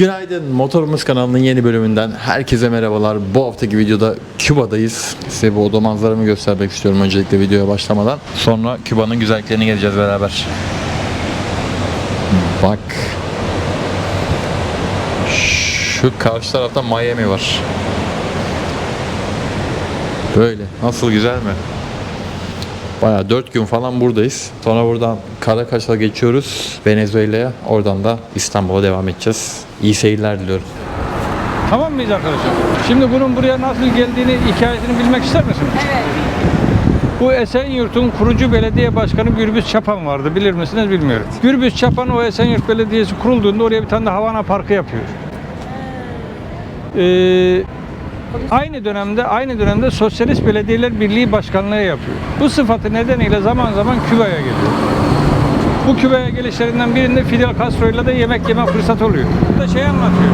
Günaydın Motorumuz kanalının yeni bölümünden herkese merhabalar. Bu haftaki videoda Küba'dayız. Size bu oda manzaramı göstermek istiyorum öncelikle videoya başlamadan. Sonra Küba'nın güzelliklerini gezeceğiz beraber. Bak. Şu karşı tarafta Miami var. Böyle. Nasıl güzel mi? Bayağı 4 gün falan buradayız. Sonra buradan Karakaş'a geçiyoruz Venezuela'ya. Oradan da İstanbul'a devam edeceğiz. İyi seyirler diliyorum. Tamam mıyız arkadaşlar? Şimdi bunun buraya nasıl geldiğini, hikayesini bilmek ister misiniz? Evet. Bu Esenyurt'un kurucu belediye başkanı Gürbüz Çapan vardı. Bilir misiniz bilmiyorum. Gürbüz Çapan o Esenyurt Belediyesi kurulduğunda oraya bir tane de Havana Parkı yapıyor. Ee, aynı dönemde aynı dönemde Sosyalist Belediyeler Birliği Başkanlığı yapıyor. Bu sıfatı nedeniyle zaman zaman Küba'ya geliyor. Bu Küba'ya gelişlerinden birinde Fidel Castro'yla da yemek yeme fırsatı oluyor. Bu da şey anlatıyor.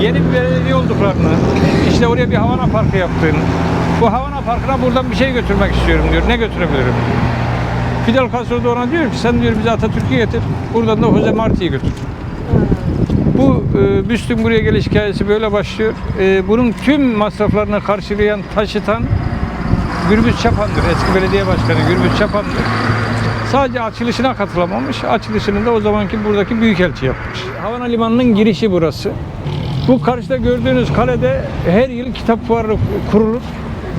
Yeni bir belediye olduklarını, işte oraya bir Havana Parkı yaptığını, bu Havana Parkı'na buradan bir şey götürmek istiyorum diyor. Ne götürebilirim? Fidel Castro da ona diyor ki sen diyor bizi Atatürk'ü getir, buradan da Jose Marti'yi götür. E, Büstün buraya geliş hikayesi böyle başlıyor. E, bunun tüm masraflarını karşılayan, taşıtan Gürbüz Çapan'dır. Eski belediye başkanı Gürbüz Çapan'dır. Sadece açılışına katılamamış. Açılışını da o zamanki buradaki büyükelçi yapmış. Havana Limanı'nın girişi burası. Bu karşıda gördüğünüz kalede her yıl kitap fuarı kurulur.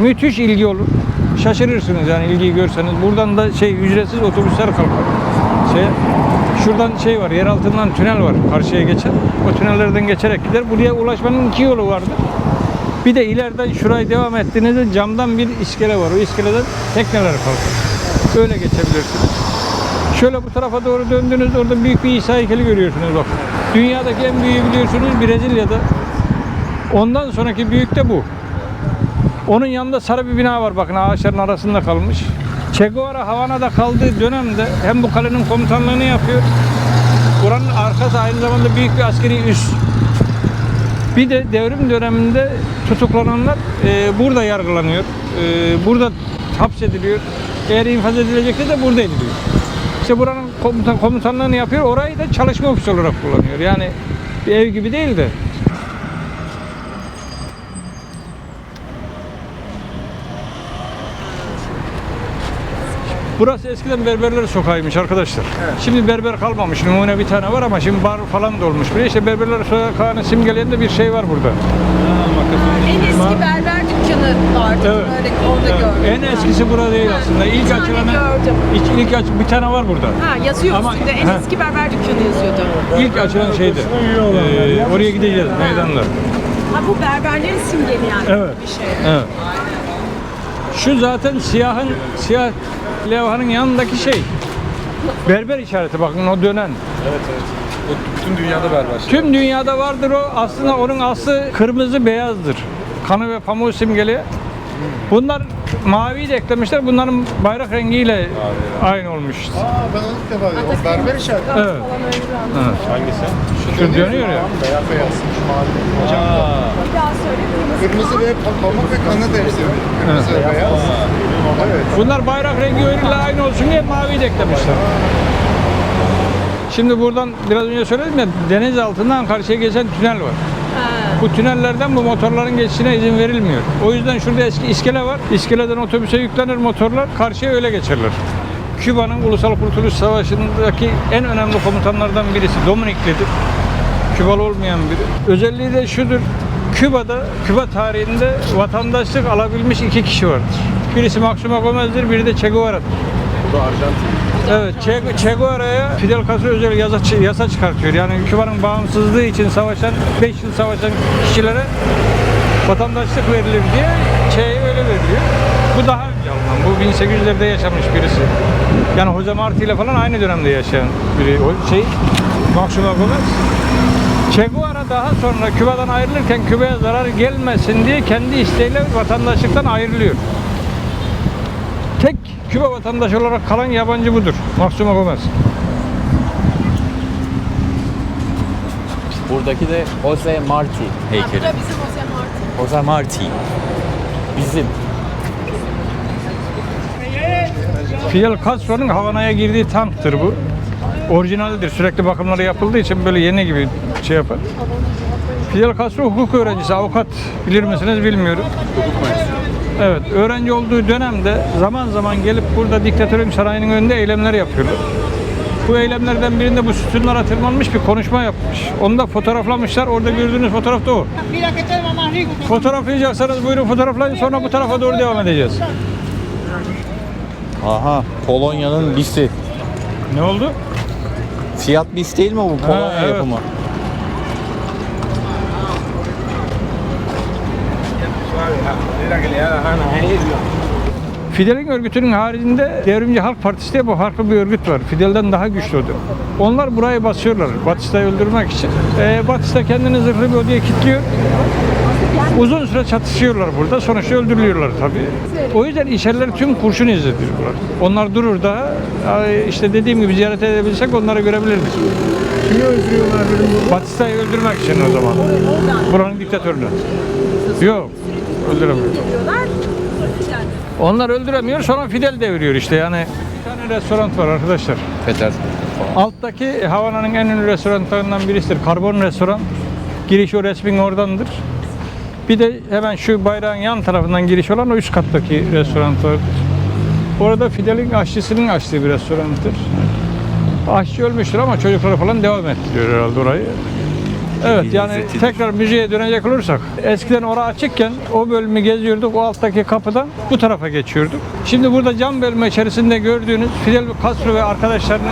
Müthiş ilgi olur. Şaşırırsınız yani ilgiyi görseniz. Buradan da şey ücretsiz otobüsler kalkar. Şey, şuradan şey var, yer altından tünel var karşıya geçen. O tünellerden geçerek gider. Buraya ulaşmanın iki yolu vardır. Bir de ileriden şurayı devam ettiğinizde camdan bir iskele var. O iskeleden tekneler kalkar. Böyle geçebilirsiniz. Şöyle bu tarafa doğru döndünüz orada büyük bir İsa heykeli görüyorsunuz bak. Dünyadaki en büyüğü biliyorsunuz Brezilya'da. Ondan sonraki büyük de bu. Onun yanında sarı bir bina var bakın ağaçların arasında kalmış. Che Guevara Havana'da kaldığı dönemde hem bu kalenin komutanlığını yapıyor. Buranın arkası aynı zamanda büyük bir askeri üs. Bir de devrim döneminde tutuklananlar e, burada yargılanıyor. E, burada hapsediliyor. Eğer infaz edilecekse de burada ediliyor. İşte buranın komutan, komutanlığını yapıyor. Orayı da çalışma ofisi olarak kullanıyor. Yani bir ev gibi değil de. Burası eskiden berberler sokağıymış arkadaşlar. Şimdi berber kalmamış. Numune bir tane var ama şimdi bar falan da olmuş. Bir işte berberler sokağını simgeleyen de bir şey var burada. En eski berber dükkanı vardı. Evet. Böyle orada gördüm. En eskisi burada değil aslında. İlk Bir tane açılanı gördüm. ilk, ilk aç, bir tane var burada. Ha yazıyor Ama- üstünde. En Ha. eski berber dükkanı yazıyordu. İlk açılan şeydi. Ee, oraya gideceğiz meydanda. Ha bu berberlerin simgeleyen Evet. bir şey. Evet. Şu zaten siyahın siyah levhanın yanındaki şey. Berber işareti bakın o dönen. Evet evet. O bütün dünyada berber. Tüm dünyada vardır o. Aslında onun aslı kırmızı beyazdır. Kanı ve pamuğu simgeli. Bunlar mavi de eklemişler. Bunların bayrak rengiyle aynı olmuş. Aa ben onu ilk defa gördüm. O berber işareti. Evet. Hangisi? Şu dönüyor ya. Beyaz beyaz. Şu mavi. Hocam Bir daha söyle. kırmızı. ve pa- pamuk ve kanı temsili. Kırmızı ve beyaz. Evet. Bunlar bayrak rengi öyle aynı olsun diye mavi de eklemişler. Şimdi buradan biraz önce söyledim ya deniz altından karşıya geçen tünel var. Ha. Bu tünellerden bu motorların geçişine izin verilmiyor. O yüzden şurada eski iskele var. İskeleden otobüse yüklenir motorlar, karşıya öyle geçerler. Küba'nın Ulusal Kurtuluş Savaşı'ndaki en önemli komutanlardan birisi Dominiklidir. Kübalı olmayan biri. Özelliği de şudur. Küba'da, Küba tarihinde vatandaşlık alabilmiş iki kişi vardır. Birisi Maximo Gomez'dir, biri de Che Guevara'dır. Bu da Arjantin. Evet, Che, Fidel Castro özel yasa, yasa çıkartıyor. Yani Küba'nın bağımsızlığı için savaşan, 5 yıl savaşan kişilere vatandaşlık verilir diye Che'ye öyle veriliyor. Bu daha önce alınan. Bu 1800'lerde yaşamış birisi. Yani Jose Marti ile falan aynı dönemde yaşayan biri. O şey, Maximo Gomez. Che Guevara daha sonra Küba'dan ayrılırken Küba'ya zarar gelmesin diye kendi isteğiyle vatandaşlıktan ayrılıyor. Tek Küba vatandaşı olarak kalan yabancı budur. Maximo Gomez. Buradaki de Jose Marti bu heykeli. da bizim Jose Marti. Jose Marti. Bizim. Fidel Castro'nun Havana'ya girdiği tanktır bu. Orijinaldir. Sürekli bakımları yapıldığı için böyle yeni gibi şey yapar. Fidel Castro hukuk öğrencisi, avukat. Bilir misiniz bilmiyorum. Evet, öğrenci olduğu dönemde zaman zaman gelip burada diktatörün sarayının önünde eylemler yapıyorlar. Bu eylemlerden birinde bu sütunlara tırmanmış bir konuşma yapmış. Onu da fotoğraflamışlar. Orada gördüğünüz fotoğraf da o. Fotoğraflayacaksanız buyurun fotoğraflayın sonra bu tarafa doğru devam edeceğiz. Aha Polonya'nın lisi. Ne oldu? Fiyat bis değil mi bu Polonya evet. yapımı? Fidel'in örgütünün haricinde Devrimci Halk Partisi diye bu farklı bir örgüt var. Fidel'den daha güçlü odur. Onlar burayı basıyorlar Batista'yı öldürmek için. Ee, Batista kendini zırhlı bir odaya kilitliyor. Uzun süre çatışıyorlar burada. Sonuçta öldürülüyorlar tabii. O yüzden içerileri tüm kurşun izlediyorlar. Onlar durur da işte dediğim gibi ziyaret edebilsek onları görebilirdik. Kimi öldürüyorlar Batista'yı öldürmek için o zaman. Buranın diktatörünü. Yok. Öldüremiyor. Onlar öldüremiyor sonra Fidel deviriyor işte yani. Bir tane restoran var arkadaşlar. Peter. Alttaki Havana'nın en ünlü restoranlarından birisidir. Karbon restoran. Giriş o resmin oradandır. Bir de hemen şu bayrağın yan tarafından giriş olan o üst kattaki restoran vardır. Orada Fidel'in aşçısının açtığı bir restorandır. Aşçı ölmüştür ama çocukları falan devam ettiriyor herhalde orayı. Evet yani tekrar müziğe dönecek olursak eskiden orası açıkken o bölümü geziyorduk o alttaki kapıdan bu tarafa geçiyorduk. Şimdi burada cam bölme içerisinde gördüğünüz Fidel Castro ve arkadaşlarının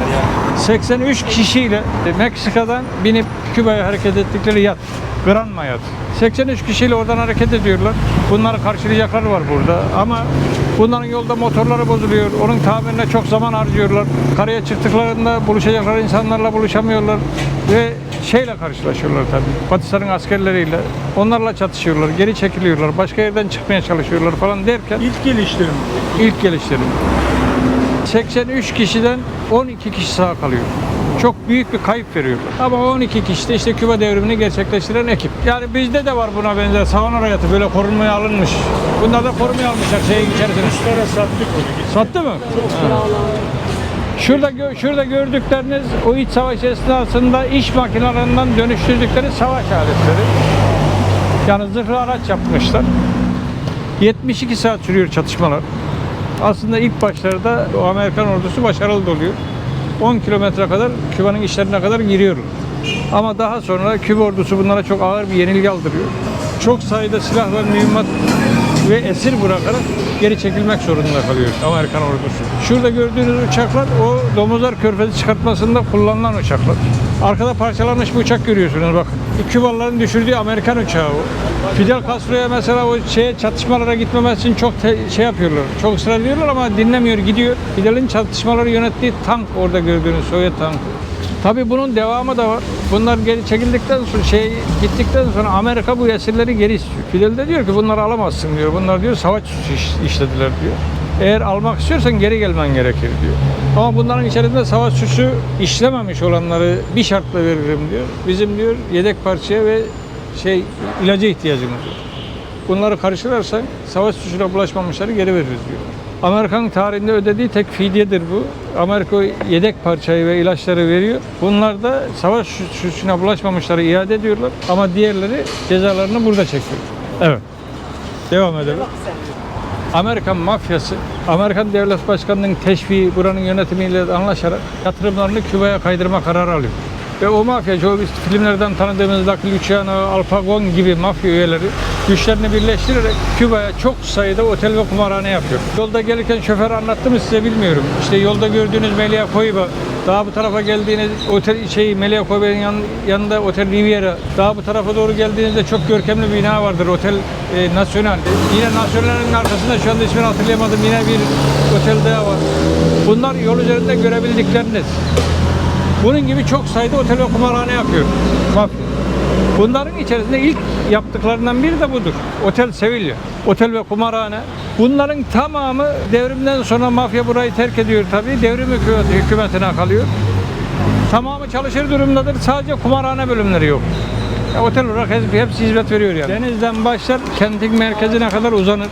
83 kişiyle Meksika'dan binip Küba'ya hareket ettikleri yat. Granma yat. 83 kişiyle oradan hareket ediyorlar. Bunları karşılayacakları var burada ama bunların yolda motorları bozuluyor. Onun tamirine çok zaman harcıyorlar. Karaya çıktıklarında buluşacakları insanlarla buluşamıyorlar ve şeyle karşılaşıyorlar tabii. Pakistan'ın askerleriyle. Onlarla çatışıyorlar, geri çekiliyorlar, başka yerden çıkmaya çalışıyorlar falan derken İlk geliştirim. ilk gelişlerim. 83 kişiden 12 kişi sağ kalıyor. Çok büyük bir kayıp veriyorlar. Ama 12 kişi de işte Küba devrimini gerçekleştiren ekip. Yani bizde de var buna benzer savan hayatı böyle korunmaya alınmış. Bunlar da korumaya almışlar şeyin içerisine. Para sattık onu. Sattı mı? Şurada gö- şurada gördükleriniz o iç savaş esnasında iş makinelerinden dönüştürdükleri savaş aletleri. Yani zırhlı araç yapmışlar. 72 saat sürüyor çatışmalar. Aslında ilk başlarda o Amerikan ordusu başarılı oluyor. 10 kilometre kadar Küba'nın işlerine kadar giriyorlar. Ama daha sonra Küba ordusu bunlara çok ağır bir yenilgi aldırıyor. Çok sayıda silah ve mühimmat ve esir bırakarak geri çekilmek zorunda kalıyor Amerikan ordusu. Şurada gördüğünüz uçaklar o domuzlar körfezi çıkartmasında kullanılan uçaklar. Arkada parçalanmış bir uçak görüyorsunuz bakın. Kübalıların düşürdüğü Amerikan uçağı o. Fidel Castro'ya mesela o şeye çatışmalara gitmemesi için çok te- şey yapıyorlar. Çok ısrar ediyorlar ama dinlemiyor, gidiyor. Fidel'in çatışmaları yönettiği tank orada gördüğünüz Sovyet tankı. Tabii bunun devamı da var. Bunlar geri çekildikten sonra şey gittikten sonra Amerika bu esirleri geri istiyor. Fidel de diyor ki bunları alamazsın diyor. Bunlar diyor savaş suçu iş- işlediler diyor. Eğer almak istiyorsan geri gelmen gerekir diyor. Ama bunların içerisinde savaş suçu işlememiş olanları bir şartla veririm diyor. Bizim diyor yedek parçaya ve şey ilaca ihtiyacımız var. Bunları karşılarsan savaş suçuna bulaşmamışları geri veririz diyor. Amerikan tarihinde ödediği tek fidyedir bu. Amerika yedek parçayı ve ilaçları veriyor. Bunlar da savaş suçuna bulaşmamışları iade ediyorlar. Ama diğerleri cezalarını burada çekiyor. Evet. Devam edelim. Amerikan mafyası, Amerikan devlet başkanının teşviği, buranın yönetimiyle anlaşarak yatırımlarını Küba'ya kaydırma kararı alıyor. Ve o mafya, o filmlerden tanıdığımız Lucky Luciano, Al Capone gibi mafya üyeleri güçlerini birleştirerek Küba'ya çok sayıda otel ve kumarhane yapıyor. Yolda gelirken şoför anlattı mı size bilmiyorum. İşte yolda gördüğünüz Melia Koiba, daha bu tarafa geldiğiniz otel şey Melia Koiba'nın yan, yanında Otel Riviera, daha bu tarafa doğru geldiğinizde çok görkemli bir bina vardır Otel e, Nasyonal. Yine Nasyonal'in arkasında şu anda ismini hatırlayamadım yine bir otel daha var. Bunlar yol üzerinde görebildikleriniz. Bunun gibi çok sayıda otel ve kumarhane yapıyor mafya. Bunların içerisinde ilk yaptıklarından biri de budur. Otel Sevilla, otel ve kumarhane. Bunların tamamı devrimden sonra mafya burayı terk ediyor tabii. Devrim hükümeti, hükümetine kalıyor. Tamamı çalışır durumdadır. Sadece kumarhane bölümleri yok. Otel olarak hepsi, hepsi hizmet veriyor yani. Denizden başlar kentin merkezine kadar uzanır.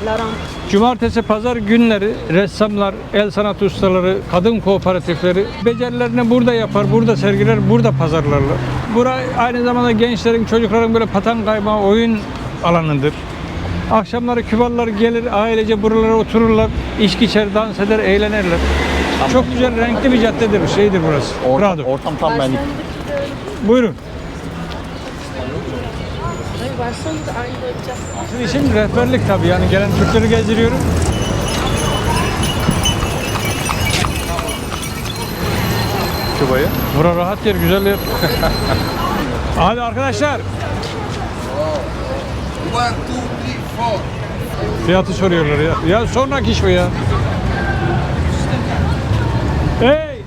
Cumartesi, pazar günleri ressamlar, el sanat ustaları, kadın kooperatifleri becerilerini burada yapar, burada sergiler, burada pazarlarlar. Bura aynı zamanda gençlerin, çocukların böyle patan kayma oyun alanıdır. Akşamları Kübalılar gelir, ailece buralara otururlar, içki içer, dans eder, eğlenirler. Çok güzel, renkli bir caddedir, şeydir burası. Prado. Ortam, ortam tam benlik. Buyurun. Barcelona'da aynı cadde. Sizin için rehberlik tabii yani gelen Türkleri gezdiriyorum. Küba'yı. Bura rahat yer, güzel yer. Hadi arkadaşlar. One, two, three, four. Fiyatı soruyorlar ya. Ya sonraki iş bu ya. Hey!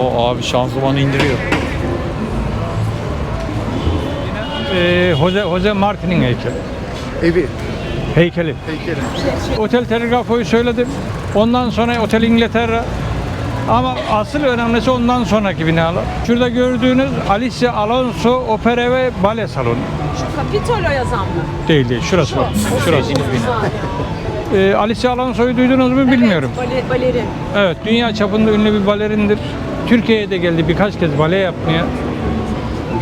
O abi şanzımanı indiriyor. Ee, Jose, Jose Martin'in heykeli. Evi. Heykeli. Heykeli. Otel Telegrafo'yu söyledim. Ondan sonra Otel İngiltere. Ama asıl önemlisi ondan sonraki binalar. Şurada gördüğünüz Alicia Alonso Opera ve Bale Salonu. Şu Capitolo yazan mı? Değil değil, şurası var. Şurası. Ee, Alicia Alonso'yu duydunuz mu bilmiyorum. Evet, bale, balerin. Evet, dünya çapında ünlü bir balerindir. Türkiye'ye de geldi birkaç kez bale yapmaya.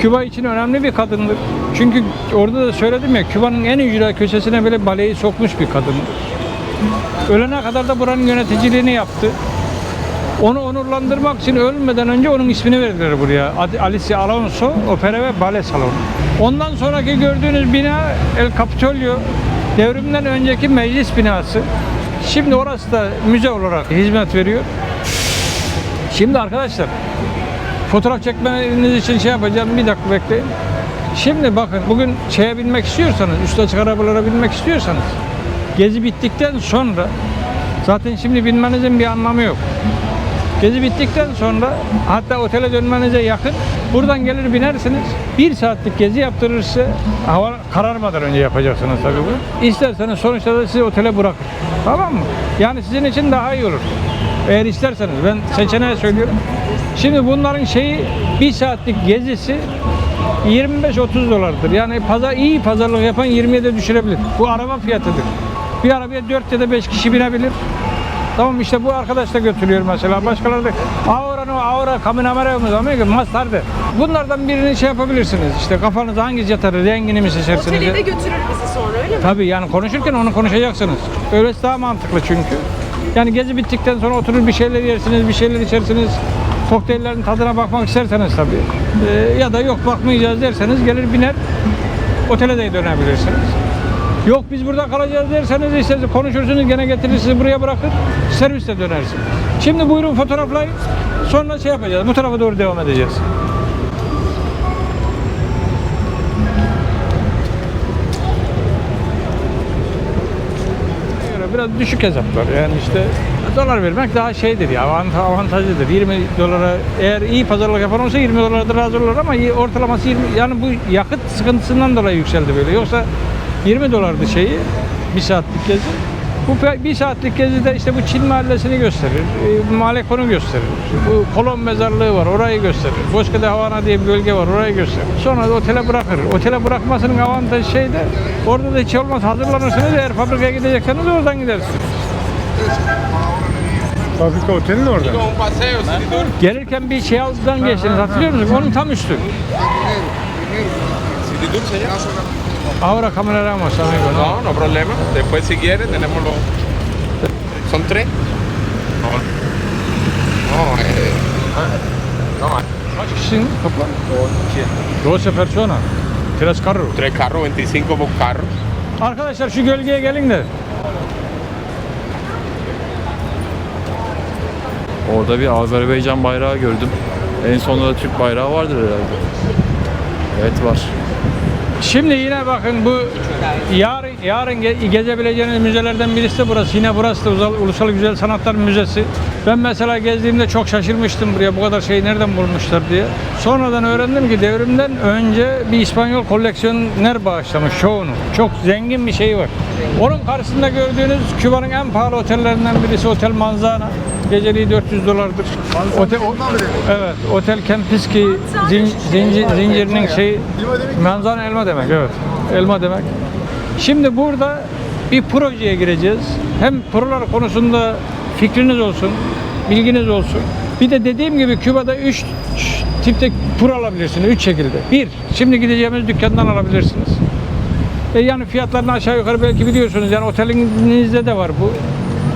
Küba için önemli bir kadındır. Çünkü orada da söyledim ya, Küba'nın en ücra köşesine bile baleyi sokmuş bir kadındır. Ölene kadar da buranın yöneticiliğini yaptı. Onu onurlandırmak için ölmeden önce onun ismini verdiler buraya. Alicia Alonso Opera ve Bale Salonu. Ondan sonraki gördüğünüz bina El Capitolio. Devrimden önceki meclis binası. Şimdi orası da müze olarak hizmet veriyor. Şimdi arkadaşlar fotoğraf çekmeniz için şey yapacağım bir dakika bekleyin. Şimdi bakın bugün şeye binmek istiyorsanız, üstü açık arabalara binmek istiyorsanız gezi bittikten sonra zaten şimdi binmenizin bir anlamı yok. Gezi bittikten sonra hatta otele dönmenize yakın buradan gelir binersiniz. Bir saatlik gezi yaptırırsa hava kararmadan önce yapacaksınız tabii bunu. İsterseniz sonuçta da sizi otele bırakır. Tamam mı? Yani sizin için daha iyi olur. Eğer isterseniz ben seçeneği söylüyorum. Şimdi bunların şeyi bir saatlik gezisi 25-30 dolardır. Yani pazar iyi pazarlık yapan 20'ye de düşürebilir. Bu araba fiyatıdır. Bir arabaya 4 ya da 5 kişi binebilir. Tamam işte bu arkadaş da götürüyor mesela. Başkaları da Aura'nın Aura Caminamera mı zaman Mastar'dı. Bunlardan birini şey yapabilirsiniz. İşte kafanıza hangisi yatar, rengini mi seçersiniz? Otele de götürür bizi sonra öyle mi? Tabii yani konuşurken onu konuşacaksınız. Öylesi daha mantıklı çünkü. Yani gezi bittikten sonra oturur bir şeyler yersiniz, bir şeyler içersiniz. Kokteyllerin tadına bakmak isterseniz tabii. Ee, ya da yok bakmayacağız derseniz gelir biner otele de dönebilirsiniz. Yok biz burada kalacağız derseniz işte konuşursunuz gene getirir sizi buraya bırakır servisle dönersiniz. Şimdi buyurun fotoğraflayın sonra şey yapacağız bu tarafa doğru devam edeceğiz. Biraz düşük hesaplar. Yani işte dolar vermek daha şeydir ya avant- avantajlıdır. 20 dolara eğer iyi pazarlık yapan olsa 20 dolara da razı olur ama ortalaması 20 yani bu yakıt sıkıntısından dolayı yükseldi böyle. Yoksa 20 dolardı şeyi bir saatlik gezi. Bu bir saatlik gezide işte bu Çin mahallesini gösterir, e, Malekon'u gösterir. Bu kolon mezarlığı var, orayı gösterir. Bosque de Havana diye bir bölge var, orayı gösterir. Sonra da otele bırakır. Otele bırakmasının avantajı şey de orada da hiç olmaz hazırlanırsınız eğer fabrikaya gidecekseniz oradan gidersiniz. Fabrika otelin orada. Gelirken bir şey altından geçtiniz hatırlıyor musunuz? Onun tam üstü. Ahora caminaremos amigo. ¿no? No, no problema. Después si quieres tenemos los... ¿Son tres? No. No, eh... No, Kaç kişinin toplam? 12 persona. Tres carro. tres carros, 25 por carro. Arkadaşlar şu gölgeye gelin de. Orada bir Azerbaycan bayrağı gördüm. En sonunda da Türk bayrağı vardır herhalde. Evet var. Şimdi yine bakın bu yarın yarın ge- gezebileceğiniz müzelerden birisi de burası. Yine burası da Ulusal, Güzel Sanatlar Müzesi. Ben mesela gezdiğimde çok şaşırmıştım buraya bu kadar şeyi nereden bulmuşlar diye. Sonradan öğrendim ki devrimden önce bir İspanyol koleksiyoner bağışlamış çoğunu. Çok zengin bir şey var. Onun karşısında gördüğünüz Küba'nın en pahalı otellerinden birisi Otel Manzana. Geceliği 400 dolardır. Otel, o- evet, Otel Kempiski zin, zinci- zincirinin şeyi manzara elma demek. Evet. Elma demek. Şimdi burada bir projeye gireceğiz. Hem prolar konusunda fikriniz olsun, bilginiz olsun. Bir de dediğim gibi Küba'da 3 tipte pro alabilirsiniz. 3 şekilde. Bir, şimdi gideceğimiz dükkandan alabilirsiniz. E yani fiyatlarını aşağı yukarı belki biliyorsunuz. Yani otelinizde de var bu.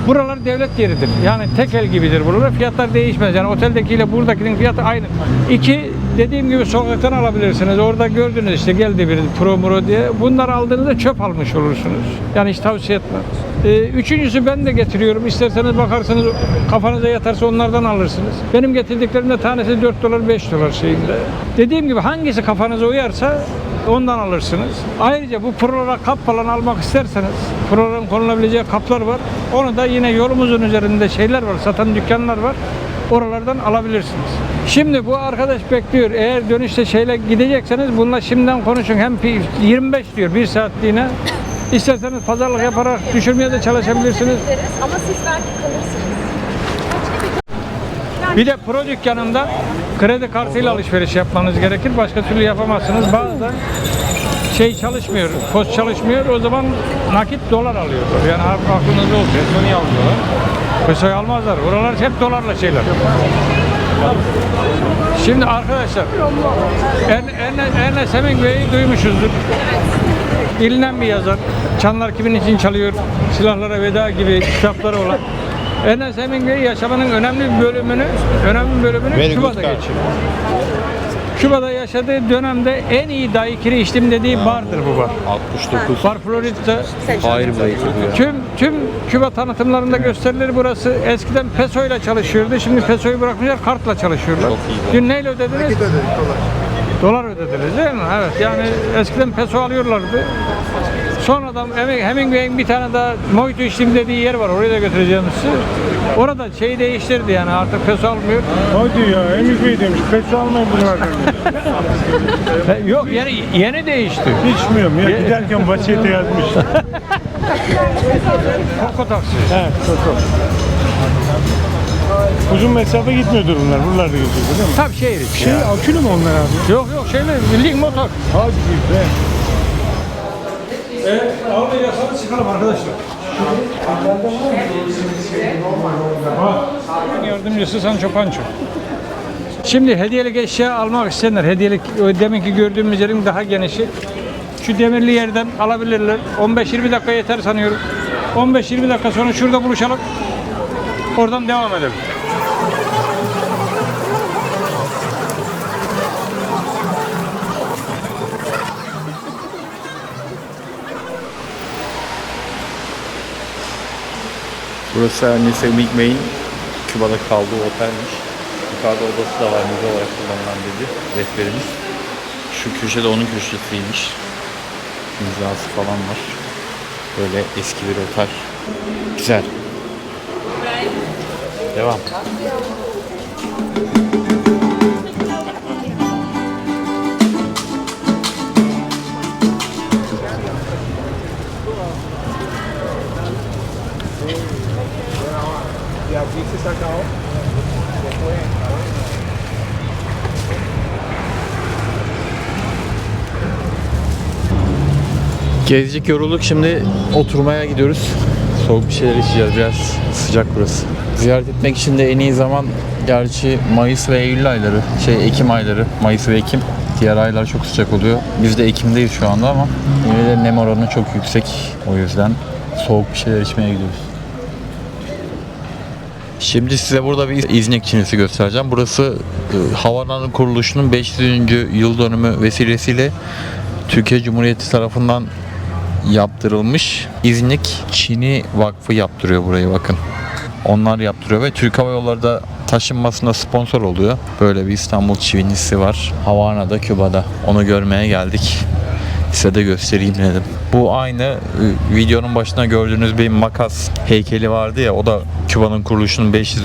Buralar devlet yeridir. Yani tek el gibidir buralar. Fiyatlar değişmez. Yani oteldekiyle buradakinin fiyatı aynı. İki, dediğim gibi sokaktan alabilirsiniz. Orada gördünüz işte geldi bir pro muro diye. Bunları aldığınızda çöp almış olursunuz. Yani hiç tavsiye etmem. E, üçüncüsü ben de getiriyorum. İsterseniz bakarsanız kafanıza yatarsa onlardan alırsınız. Benim getirdiklerimde tanesi 4 dolar 5 dolar şeyinde. Dediğim gibi hangisi kafanıza uyarsa ondan alırsınız. Ayrıca bu prolara kap falan almak isterseniz program konulabileceği kaplar var. Onu da yine yolumuzun üzerinde şeyler var, satan dükkanlar var. Oralardan alabilirsiniz. Şimdi bu arkadaş bekliyor. Eğer dönüşte şeyle gidecekseniz bununla şimdiden konuşun. Hem pi- 25 diyor bir saatliğine. İsterseniz pazarlık yaparak düşürmeye de çalışabilirsiniz. Ama siz belki kalırsınız. Bir de pro dükkanında kredi kartıyla alışveriş yapmanız gerekir. Başka türlü yapamazsınız. Bazen şey çalışmıyor, post çalışmıyor. O zaman nakit dolar alıyorlar. Yani aklınızda olsun. Peso'yu alıyorlar. Peso'yu almazlar. Oralar hep dolarla şeyler. Şimdi arkadaşlar Ern- Ern- Ernest Hemingway'i duymuşuzdur. Bilinen bir yazar. Çanlar kimin için çalıyor? Silahlara veda gibi kitapları olan. Ernest Hemingway yaşamanın önemli bir bölümünü, önemli bir bölümünü Küba'da geçiriyor. Küba'da yaşadığı dönemde en iyi daiquiri içtim dediği bardır bu bar. 69. Bar Florida'da Hayır bu ya. Tüm tüm Küba tanıtımlarında gösterilir burası. Eskiden peso ile çalışıyordu. Şimdi pesoyu bırakmışlar kartla çalışıyorlar. Çok iyi. Dün neyle ödediniz? Dolar ödediniz değil mi? Evet yani eskiden peso alıyorlardı. Sonradan Heming- Hemingway'in bir tane daha Mojito içtiğim dediği yer var. Oraya da götüreceğim sizi. Orada şeyi değiştirdi yani artık peso almıyor. Hadi ya Hemingway demiş. Petrol almayın bunlardan. E, Yok yeni, yeni değişti. İçmiyorum ya. Giderken vasiyete yazmış. Koko taksi. Çok çok. Uzun mesafe gitmiyordur bunlar. Buralarda geziyordur değil mi? Tabii şehir içi. Şey, akülü mü onlar abi? Yok yok şeyler bildiğin motor. Hadi be. Evet, abi yasalı çıkalım arkadaşlar. Yardımcısı Sancho Pancho. Şimdi hediyelik eşya almak isteyenler, hediyelik o deminki gördüğümüz yerin daha genişi. Şu demirli yerden alabilirler. 15-20 dakika yeter sanıyorum. 15-20 dakika sonra şurada buluşalım. Oradan devam edelim. Burası Ernest Hemingway'in Küba'da kaldığı otelmiş. Yukarıda odası da var müze olarak kullanılan dedi rehberimiz. Şu köşede onun köşesiymiş. İmzası falan var. Böyle eski bir otel. Güzel. Devam. Gezecek yorulduk şimdi oturmaya gidiyoruz. Soğuk bir şeyler içeceğiz biraz sıcak burası. Ziyaret etmek için de en iyi zaman gerçi Mayıs ve Eylül ayları, şey Ekim ayları, Mayıs ve Ekim. Diğer aylar çok sıcak oluyor. Biz de Ekim'deyiz şu anda ama yine de nem oranı çok yüksek. O yüzden soğuk bir şeyler içmeye gidiyoruz. Şimdi size burada bir İznik Çinisi göstereceğim. Burası e, Havana'nın kuruluşunun 500. yıl dönümü vesilesiyle Türkiye Cumhuriyeti tarafından yaptırılmış İznik Çini Vakfı yaptırıyor burayı bakın. Onlar yaptırıyor ve Türk Hava Yolları da taşınmasına sponsor oluyor. Böyle bir İstanbul çivinisi var. Havana'da, Küba'da. Onu görmeye geldik. Size de göstereyim dedim. Bu aynı e, videonun başında gördüğünüz bir makas heykeli vardı ya o da Küba'nın kuruluşunun 500.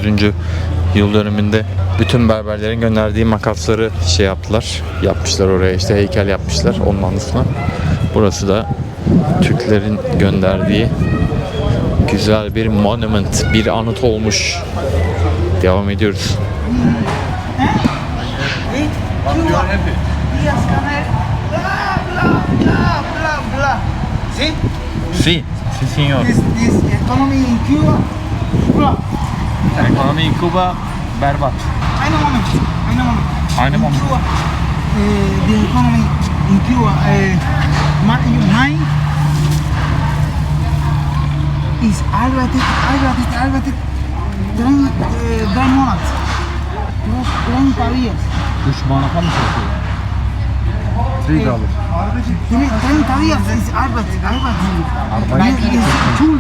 yıl dönümünde bütün berberlerin gönderdiği makasları şey yaptılar. Yapmışlar oraya işte heykel yapmışlar onun anısına. Burası da Türklerin gönderdiği güzel bir monument, bir anıt olmuş. Devam ediyoruz. Díaz Canel. Bla, bla, bla, bla, bla. ¿Sí? Si. Si, senor. This, this economy in Cuba. Bla. Ekonomi in Kuba berbat. Aynı moment. Aynı moment. Aynı In moment. Cuba, uh, the economy in Cuba, uh, my, mine is Albatic, Albatic, Albatic, 30 uh, months. 30 días. 3 manata mı satıyor? 3 dolar. Tiene 30 días, es Albatic, Albatic. This is tool.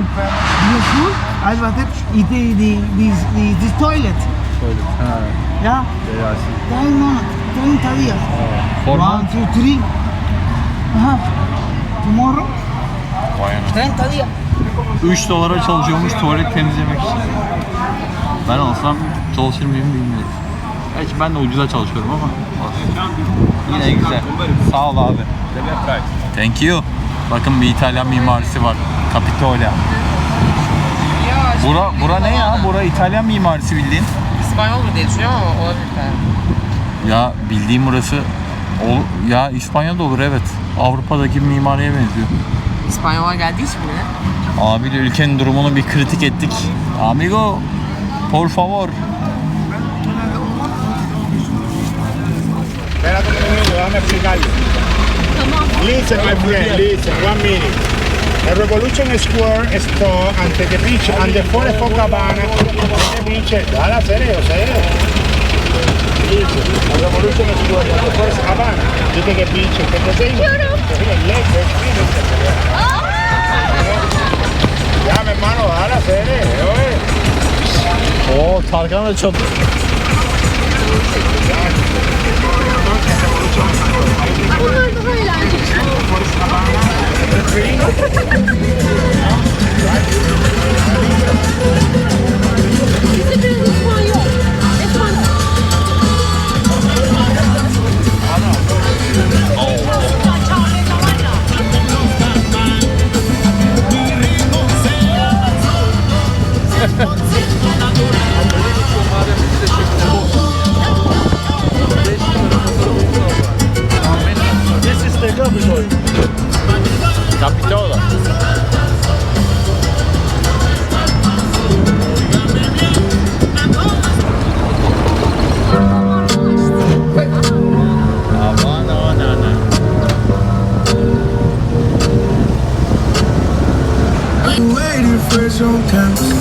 This tool, Albatic, y the, the, this, the, this toilet. Yeah? 30 months, 30 días. One, two, three. Ajá. Tomorrow. 30 días. 3 dolara çalışıyormuş tuvalet temizlemek için. Ben olsam çalışır mıyım bilmiyorum. Gerçi ben de ucuza çalışıyorum ama. Yine güzel. Sağ ol abi. Thank you. Bakın bir İtalyan mimarisi var. Capitola. Bura, bura ne ya? Bura İtalyan mimarisi bildiğin. İspanyol mu diye düşünüyorum ama olabilir tabii. Ya bildiğim burası o, ya İspanya da olur evet. Avrupa'daki bir mimariye benziyor. İspanyollar geldiği için mi? Abi de ülkenin durumunu bir kritik ettik. Amigo, por favor. Espérate un minuto, déjame explicarle. Listen, my friend, listen, one minute. The Revolution Square store ante the beach and the Forest of Cabana, the beach, dale, serio, serio. Listen, the Revolution Square and the Forest of Cabana, you take a beach, take a thing. Ya, mi hermano, dale, serio, oye. Oo Tarkan da çok. sometimes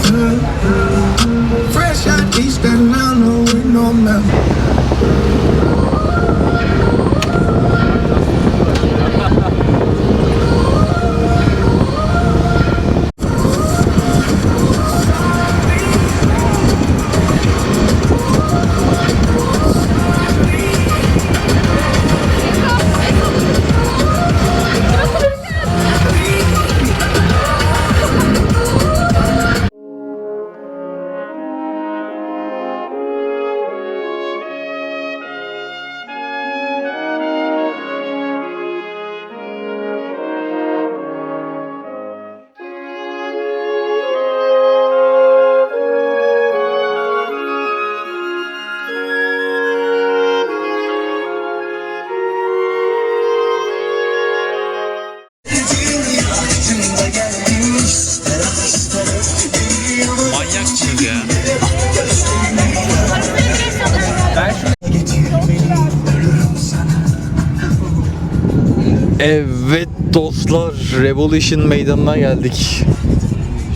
dostlar Revolution meydanına geldik.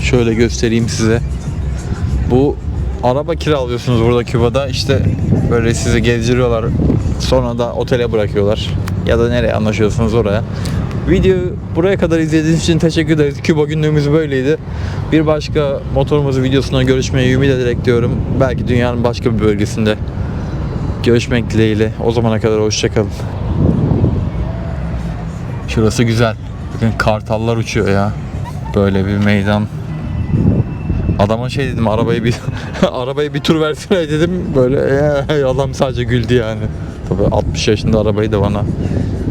Şöyle göstereyim size. Bu araba kiralıyorsunuz burada Küba'da. İşte böyle sizi gezdiriyorlar. Sonra da otele bırakıyorlar. Ya da nereye anlaşıyorsunuz oraya. Videoyu buraya kadar izlediğiniz için teşekkür ederiz. Küba günlüğümüz böyleydi. Bir başka motorumuz videosuna görüşmeyi ümit ederek diyorum. Belki dünyanın başka bir bölgesinde görüşmek dileğiyle. O zamana kadar hoşçakalın. Şurası güzel. Bakın kartallar uçuyor ya. Böyle bir meydan. Adama şey dedim arabayı bir arabayı bir tur versene dedim böyle "Ee," adam sadece güldü yani. Tabii 60 yaşında arabayı da bana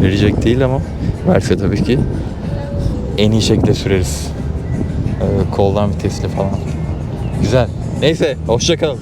verecek değil ama verse tabii ki en iyi şekilde süreriz. Ee, koldan vitesli falan. Güzel. Neyse hoşça kalın.